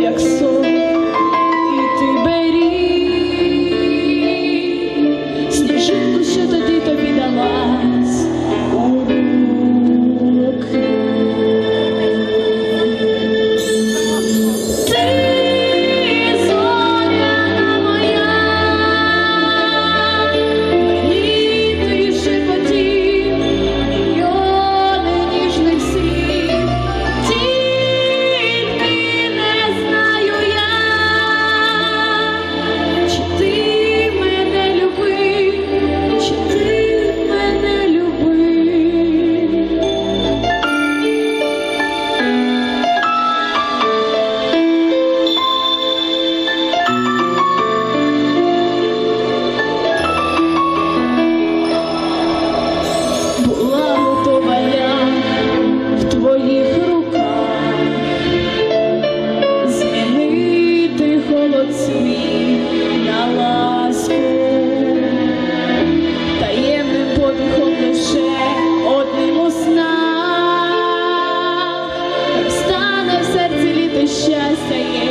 jak sól. твоїх руках, змінити холод сміх на ласку, таємним подихом лише одним у снах, встане в серці літо щастя.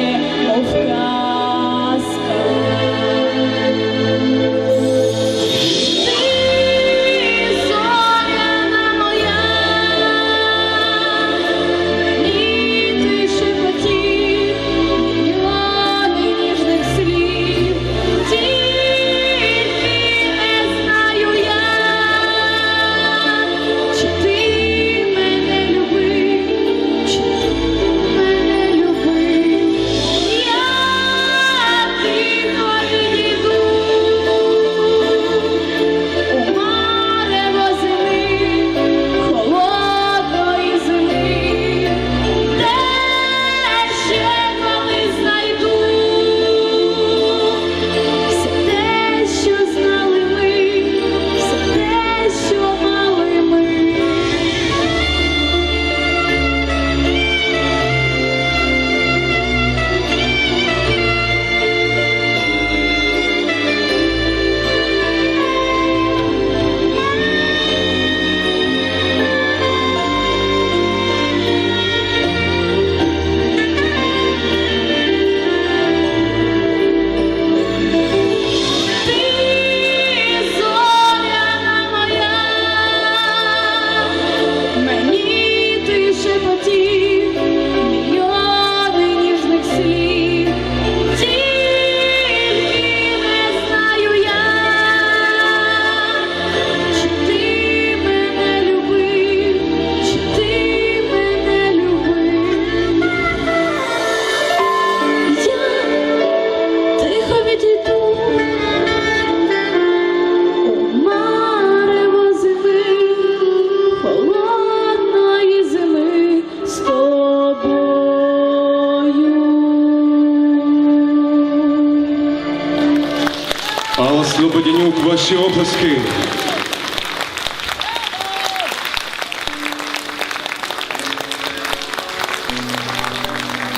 Павло Слободянюк, ваші обласки.